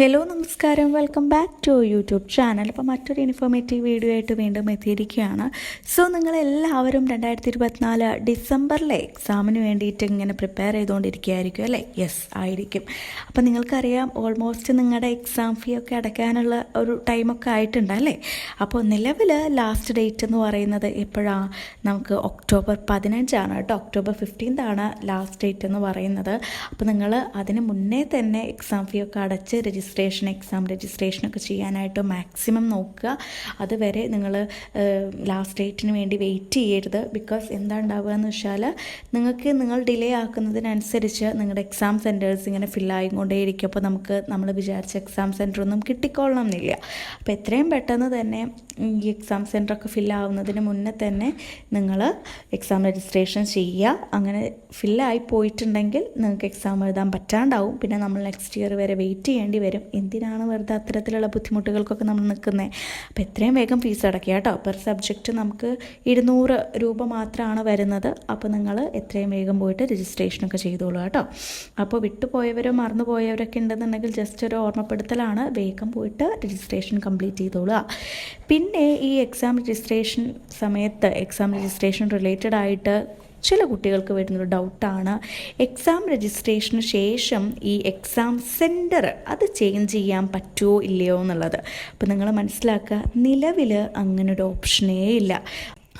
Hello നമസ്കാരം. Welcome back to YouTube channel അപ്പോൾ മറ്റൊരു ഇൻഫോർമേറ്റീവ് വീഡിയോ ആയിട്ട് വീണ്ടും എത്തിയിരിക്കുകയാണ്. സോ നിങ്ങളെല്ലാവരും രണ്ടായിരത്തി ഇരുപത്തിനാല് ഡിസംബറിലെ എക്സാമിന് വേണ്ടിയിട്ട് ഇങ്ങനെ പ്രിപ്പയർ ചെയ്തുകൊണ്ടിരിക്കുകയായിരിക്കും അല്ലേ? യെസ് ആയിരിക്കും. അപ്പോൾ നിങ്ങൾക്കറിയാം ഓൾമോസ്റ്റ് നിങ്ങളുടെ എക്സാം ഫീ ഒക്കെ അടയ്ക്കാനുള്ള ഒരു ടൈമൊക്കെ ആയിട്ടുണ്ട് അല്ലേ? അപ്പോൾ നിലവിൽ ലാസ്റ്റ് ഡേറ്റ് എന്ന് പറയുന്നത് എപ്പോഴാണ് നമുക്ക് ഒക്ടോബർ പതിനഞ്ചാണ് കേട്ടോ. ഒക്ടോബർ ഫിഫ്റ്റീൻത് ആണ് ലാസ്റ്റ് ഡേറ്റ് എന്ന് പറയുന്നത്. അപ്പോൾ നിങ്ങൾ അതിന് മുന്നേ തന്നെ എക്സാം ഫീ ഒക്കെ അടച്ച് രജിസ്ട്രേഷൻ എക്സാം രജിസ്ട്രേഷനൊക്കെ ചെയ്യാനായിട്ട് മാക്സിമം നോക്കുക. അതുവരെ നിങ്ങൾ ലാസ്റ്റ് ഡേറ്റിന് വേണ്ടി വെയിറ്റ് ചെയ്യരുത്. ബിക്കോസ് എന്താ ഉണ്ടാവുക എന്ന് വെച്ചാൽ നിങ്ങൾക്ക് നിങ്ങൾ ഡിലേ ആക്കുന്നതിനനുസരിച്ച് നിങ്ങളുടെ എക്സാം സെന്റേഴ്സ് ഇങ്ങനെ ഫില്ലായിക്കൊണ്ടേയിരിക്കും അപ്പോൾ നമുക്ക് നമ്മൾ വിചാരിച്ച എക്സാം സെന്റർ ഒന്നും കിട്ടിക്കൊള്ളണം എന്നില്ല അപ്പോൾ എത്രയും പെട്ടെന്ന് തന്നെ ഈ എക്സാം സെന്ററൊക്കെ ഫില്ലാവുന്നതിന് മുന്നേ തന്നെ നിങ്ങൾ എക്സാം രജിസ്ട്രേഷൻ ചെയ്യുക. അങ്ങനെ ഫില്ലായി പോയിട്ടുണ്ടെങ്കിൽ നിങ്ങൾക്ക് എക്സാം എഴുതാൻ പറ്റാണ്ടാവും. പിന്നെ നമ്മൾ നെക്സ്റ്റ് ഇയർ വരെ വെയിറ്റ് ചെയ്യേണ്ടി വരും. എന്തിനാണ് വെറുതെ അത്തരത്തിലുള്ള ബുദ്ധിമുട്ടുകൾക്കൊക്കെ നമ്മൾ നിൽക്കുന്നത് അപ്പോൾ എത്രയും വേഗം ഫീസ് അടയ്ക്കുക കേട്ടോ. പെർ സബ്ജക്റ്റ് നമുക്ക് ഇരുന്നൂറ് രൂപ മാത്രമാണ് വരുന്നത്. അപ്പോൾ നിങ്ങൾ എത്രയും വേഗം പോയിട്ട് രജിസ്ട്രേഷനൊക്കെ ചെയ്തോളൂ കേട്ടോ. അപ്പോൾ വിട്ടുപോയവരോ മറന്നു പോയവരൊക്കെ ഉണ്ടെന്നുണ്ടെങ്കിൽ ജസ്റ്റ് ഒരു ഓർമ്മപ്പെടുത്തലാണ്. വേഗം പോയിട്ട് രജിസ്ട്രേഷൻ കംപ്ലീറ്റ് ചെയ്തോളുക. പിന്നെ ഈ എക്സാം രജിസ്ട്രേഷൻ സമയത്ത് എക്സാം രജിസ്ട്രേഷൻ റിലേറ്റഡ് ആയിട്ട് ചില കുട്ടികൾക്ക് വരുന്നൊരു ഡൗട്ടാണ്. എക്സാം രജിസ്ട്രേഷന് ശേഷം ഈ എക്സാം സെന്റർ അത് ചേഞ്ച് ചെയ്യാൻ പറ്റുമോ ഇല്ലയോ എന്നുള്ളത്. അപ്പോൾ നിങ്ങൾ മനസ്സിലാക്കുക നിലവിൽ അങ്ങനൊരു ഓപ്ഷനേ ഇല്ല.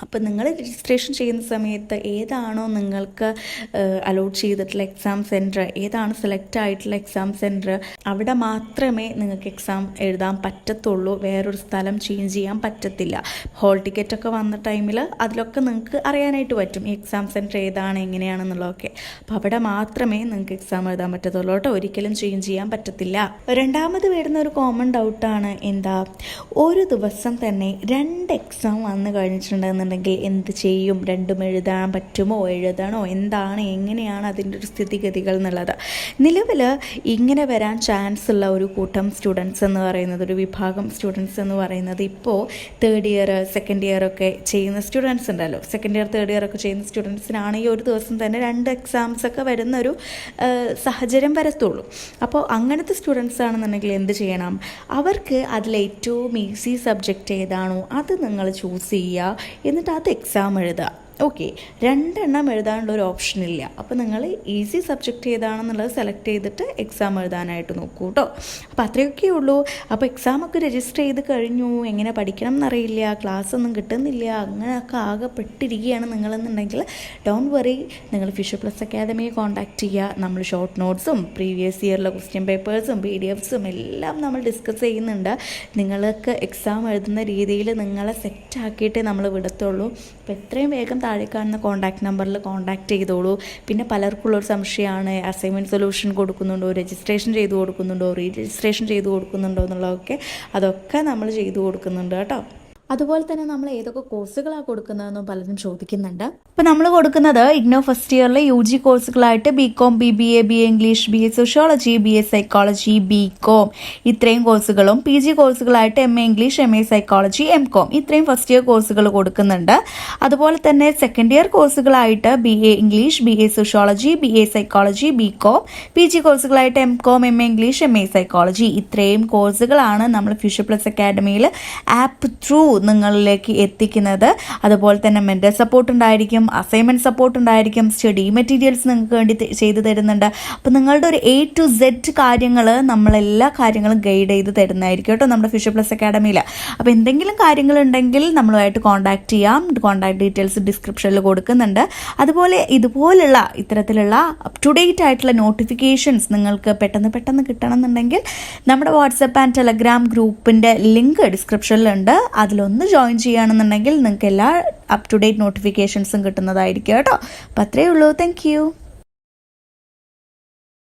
അപ്പോൾ നിങ്ങൾ രജിസ്ട്രേഷൻ ചെയ്യുന്ന സമയത്ത് ഏതാണോ നിങ്ങൾക്ക് അലോട്ട് ചെയ്തിട്ടുള്ള എക്സാം സെന്റർ ഏതാണ് സെലക്ട് ആയിട്ടുള്ള എക്സാം സെന്റർ അവിടെ മാത്രമേ നിങ്ങൾക്ക് എക്സാം എഴുതാൻ പറ്റത്തുള്ളൂ വേറൊരു സ്ഥലം ചേഞ്ച് ചെയ്യാൻ പറ്റത്തില്ല. ഹോൾ ടിക്കറ്റ് ഒക്കെ വന്ന ടൈമിൽ അതിലൊക്കെ നിങ്ങൾക്ക് അറിയാനായിട്ട് പറ്റും ഈ എക്സാം സെന്റർ ഏതാണ് എങ്ങനെയാണെന്നുള്ളതൊക്കെ. അപ്പോൾ അവിടെ മാത്രമേ നിങ്ങൾക്ക് എക്സാം എഴുതാൻ പറ്റത്തുള്ളൂ കേട്ടോ ഒരിക്കലും ചേഞ്ച് ചെയ്യാൻ പറ്റത്തില്ല. രണ്ടാമത് വരുന്ന ഒരു കോമൺ ഡൗട്ടാണ് എന്താ? ഒരു ദിവസം തന്നെ രണ്ട് എക്സാം വന്നു കഴിഞ്ഞിട്ടുണ്ടെന്നുണ്ടെങ്കിൽ എന്ത് ചെയ്യും? രണ്ടും എഴുതാൻ പറ്റുമോ? എഴുതണോ? എന്താണ്? എങ്ങനെയാണ് അതിന്റെ ഒരു സ്ഥിതിഗതികൾ എന്നുള്ളത്? നിലവിൽ ഇങ്ങനെ വരാൻ ചാൻസ് ഉള്ള ഒരു കൂട്ടം സ്റ്റുഡൻസ് എന്ന് പറയുന്നത് ഒരു വിഭാഗം സ്റ്റുഡൻസ് എന്ന് പറയുന്നത് ഇപ്പോൾ തേർഡ് ഇയർ സെക്കൻഡ് ഇയർ ഒക്കെ ചെയ്യുന്ന സ്റ്റുഡൻസ് ഉണ്ടല്ലോ. സെക്കൻഡ് ഇയർ തേർഡ് ഇയർ ഒക്കെ ചെയ്യുന്ന സ്റ്റുഡൻസിനാണ് ഈ ഒരു ദിവസം തന്നെ രണ്ട് എക്സാംസ് ഒക്കെ വരുന്ന ഒരു സാഹചര്യം വരത്തുള്ളൂ. അപ്പോൾ അങ്ങനത്തെ സ്റ്റുഡൻസ് ആണെന്നുണ്ടെങ്കിൽ എന്ത് ചെയ്യണം? അവർക്ക് അതിൽ ഏറ്റവും ഈസി സബ്ജക്റ്റ് ഏതാണോ അത് നിങ്ങൾ ചൂസ് ചെയ്യുക. എന്നിട്ട് അത് എക്സാം എഴുതുക ഓക്കെ രണ്ടെണ്ണം എഴുതാനുള്ള ഒരു ഓപ്ഷൻ ഇല്ല. അപ്പോൾ നിങ്ങൾ ഈസി സബ്ജക്റ്റ് ഏതാണെന്നുള്ളത് സെലക്ട് ചെയ്തിട്ട് എക്സാം എഴുതാനായിട്ട് നോക്കൂ കേട്ടോ അപ്പോൾ അത്രയൊക്കെ ഉള്ളൂ. അപ്പോൾ എക്സാമൊക്കെ രജിസ്റ്റർ ചെയ്ത് കഴിഞ്ഞു. എങ്ങനെ പഠിക്കണം എന്നറിയില്ല. ക്ലാസ് ഒന്നും കിട്ടുന്നില്ല. അങ്ങനെയൊക്കെ ആകെപ്പെട്ടിരിക്കുകയാണ് നിങ്ങളെന്നുണ്ടെങ്കിൽ ഡോണ്ട് വറി നിങ്ങൾ ഫിഷർ പ്ലസ് അക്കാദമിയെ കോൺടാക്റ്റ് ചെയ്യുക. നമ്മൾ ഷോർട്ട് നോട്ട്സും പ്രീവിയസ് ഇയറിലെ ക്വസ്റ്റ്യൻ പേപ്പേഴ്സും പി ഡി എഫ്സും എല്ലാം നമ്മൾ ഡിസ്കസ് ചെയ്യുന്നുണ്ട്. നിങ്ങൾക്ക് എക്സാം എഴുതുന്ന രീതിയിൽ നിങ്ങളെ സെറ്റാക്കിയിട്ടേ നമ്മൾ വിടത്തുള്ളൂ. അപ്പോൾ എത്രയും വേഗം താഴെ കാണുന്ന കോൺടാക്ട് നമ്പറിൽ കോൺടാക്ട് ചെയ്തോളൂ. പിന്നെ പലർക്കുള്ളൊരു സംശയമാണ് അസൈൻമെന്റ് സൊല്യൂഷൻ കൊടുക്കുന്നുണ്ടോ രജിസ്ട്രേഷൻ ചെയ്ത് കൊടുക്കുന്നുണ്ടോ റീ രജിസ്ട്രേഷൻ ചെയ്ത് കൊടുക്കുന്നുണ്ടോ എന്നുള്ളതൊക്കെ അതൊക്കെ നമ്മൾ ചെയ്തു കൊടുക്കുന്നുണ്ട് കേട്ടോ. അതുപോലെ തന്നെ നമ്മൾ ഏതൊക്കെ കോഴ്സുകളാണ് കൊടുക്കുന്നതെന്നും പലരും ചോദിക്കുന്നുണ്ട്. അപ്പോൾ നമ്മൾ കൊടുക്കുന്നത് ഇഗ്നോ ഫസ്റ്റ് ഇയറിലെ U G കോഴ്സുകളായിട്ട് B com B B A B A English B A sociology B A psychology B com ഇത്രയും കോഴ്സുകളും P G കോഴ്സുകളായിട്ട് M A English M A psychology M com ഇത്രയും ഫസ്റ്റ് ഇയർ കോഴ്സുകൾ കൊടുക്കുന്നുണ്ട്. അതുപോലെ തന്നെ second year കോഴ്സുകളായിട്ട് B A English B A sociology B A psychology B com P G കോഴ്സുകളായിട്ട് M com M A English M A psychology. ഇത്രയും കോഴ്സുകളാണ് നമ്മൾ future plus അക്കാഡമിയിൽ app through നിങ്ങളിലേക്ക് എത്തിക്കുന്നത്. അതുപോലെ തന്നെ മെന്റൽ സപ്പോർട്ട് ഉണ്ടായിരിക്കും അസൈൻമെന്റ് സപ്പോർട്ട് ഉണ്ടായിരിക്കും സ്റ്റഡി മെറ്റീരിയൽസ് നിങ്ങൾക്ക് വേണ്ടി ചെയ്തു തരുന്നുണ്ട്. അപ്പോൾ നിങ്ങളുടെ ഒരു എ ടു സെഡ് കാര്യങ്ങൾ നമ്മളെല്ലാ കാര്യങ്ങളും ഗൈഡ് ചെയ്ത് തരുന്നതായിരിക്കും കേട്ടോ നമ്മുടെ ഫിഷർ പ്ലസ് അക്കാഡമിയിൽ അപ്പോൾ എന്തെങ്കിലും കാര്യങ്ങളുണ്ടെങ്കിൽ നമ്മളുമായിട്ട് കോൺടാക്ട് ചെയ്യാം. കോൺടാക്ട് ഡീറ്റെയിൽസ് ഡിസ്ക്രിപ്ഷനിൽ കൊടുക്കുന്നുണ്ട്. അതുപോലെ ഇതുപോലുള്ള ഇത്തരത്തിലുള്ള അപ് ടു ഡേറ്റ് ആയിട്ടുള്ള നോട്ടിഫിക്കേഷൻസ് നിങ്ങൾക്ക് പെട്ടെന്ന് പെട്ടെന്ന് കിട്ടണം എന്നുണ്ടെങ്കിൽ നമ്മുടെ വാട്സപ്പ് ആൻഡ് ടെലഗ്രാം ഗ്രൂപ്പിന്റെ ലിങ്ക് ഡിസ്ക്രിപ്ഷനിലുണ്ട് അതിലൊന്ന് ജോയിൻ ചെയ്യുകയാണെന്നുണ്ടെങ്കിൽ നിങ്ങൾക്ക് എല്ലാ അപ് ടു ഡേറ്റ് നോട്ടിഫിക്കേഷൻസും കിട്ടുന്നതായിരിക്കും കേട്ടോ. അപ്പോൾ അത്രയേ ഉള്ളൂ. താങ്ക്